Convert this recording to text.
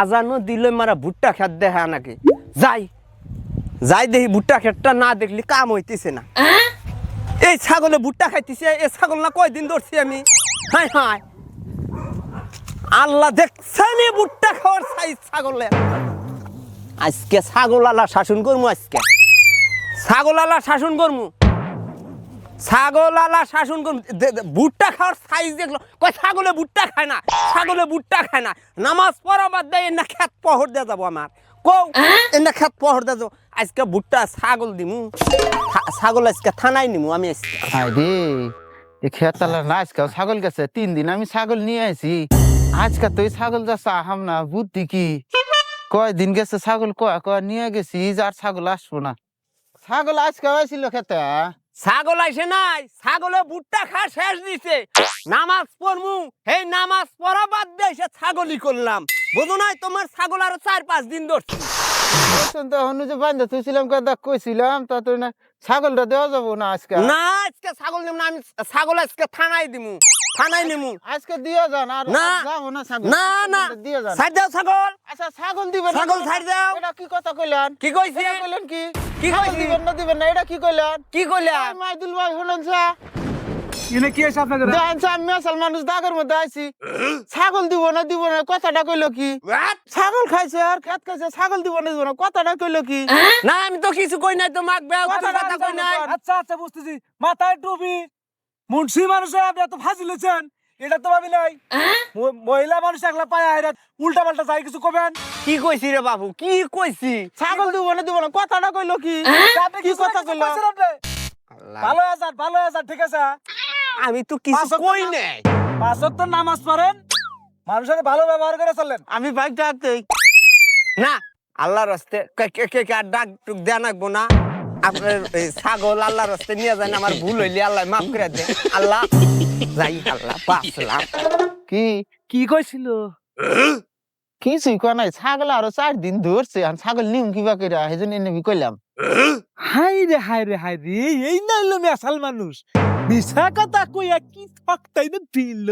আজানো দিলে মারা ভুট্টা খেত দেখা নাকি। যাই যাই দেখি ভুট্টা খেতটা না দেখলি কাম হইতেছে না। এই ছাগলে ভুট্টা খাইতেছে এই ছাগল না কয়দিন ধরছি আমি? হাই হাই আল্লাহ দেখছেন ভুট্টা খাওয়ার সাইজ ছাগলে আজকে ছাগল আল্লাহ শাসন করমু আজকে। ছাগল আল্লাহ শাসন করমু। ছাগল আলা শাসন ভুট্টা খাওয়ার সাইজ দেখল। কয় ছাগলে ভুট্টা খায় না ছাগলে ভুট্টা খায় না। নামাজ পড়া বাদ দেয় এনে খেত পহর দিয়ে যাব আমার। কৌ এনে খেত পহর দিয়ে যাব। আজকে ভুট্টা ছাগল দিমু। ছাগল আজকে থানায় নিমু আমি আজকে। না আজকে ছাগল গেছে তিন দিন আমি ছাগল নিয়ে আইছি। আজকে তুই ছাগল যাচ্ছে আহাম না বুদ্ধি কি? কয় দিন গেছে ছাগল কয় কয় নিয়ে গেছি যার ছাগল আসব না। ছাগল আজকে আইছিল খেতে ছাগল আইসে নাই ছাগলে ভুট্টা খা শেষ দিছে। নামাজ পড়মু এই নামাজ পড়া বাদ দিয়ে এসে ছাগলই করলাম। বুঝো নাই তোমার ছাগল আরও চার পাঁচ দিন ধরছি। বলছেন তো হনু যে বান্ধা তুইছিলাম কথা কইছিলাম তা তুই না ছাগলটা দেওয়া যাব না আজকে? না আজকে ছাগল দিব না আমি ছাগল আজকে থানায় দিমু। থানায় নিমু। আজকে দিয়ে যান আর না। না ছাগল। না না। দিয়ে যান ছাড় দাও ছাগল। আচ্ছা ছাগল দিবেন ছাগল ছাড় দাও। এটা কি কথা কইলেন? কি কইছি কইলেন কি? কি কইছি? দিবেন না দিবেন না এটা কি কইলেন? কি কইলাম মাইদুল ভাই হলেন সা এনে কি হয়েছে আপনাদের? দেখেন সা মেসাল মানুষ দাগের মধ্যে আইছি। ছাগল দিব না দিব না কথাটা কইলো কি? ছাগল খাইছে আর খেত খাইছে ছাগল দিব না দিব না কথাটা কইলো কি? না আমি তো কিছু কই নাই বেয়া কথা কথা কই নাই। আচ্ছা আচ্ছা বুঝতেছি। মাথায় টুপি। মুন্সি মানুষের আপনি এত ফাঁসি লেছেন এটা তো ভাবি নাই। মহিলা মানুষ একলা পায় উল্টা পাল্টা যাই কিছু কবেন কি কইছি রে বাবু কি কইছি? ছাগল দিব না দিব না কথাটা কইলো কি? কি কথা কইলো? ভালো আছেন ভালো আছেন ঠিক আছে? আমি তো কিছু কই নাই। পাঁচক তো নামাজ পড়েন মানুষের ভালো ব্যবহার করে চললেন আমি বাইকটা আনতে না আল্লাহর রাস্তে কে কে কে কে আর ডাক টুক দেয়া নাকবো না। আপনার এই ছাগল আল্লাহর রাস্তে নিয়ে যান আমার ভুল হইলে আল্লাহ মাফ করে দে আল্লাহ যাই আল্লাহ বাঁচলাম। কি কি কইছিল? কিছুই কয় নাই ছাগল আরও চার দিন ধরছে আর ছাগল নিম কিবা কইরা সেজন্য এনে কইলাম? হাই রে হাই রে হাই রে এই না হলো মেসাল মানুষ। মিশা কথা কইয়া কি ঠকতাই না দিল?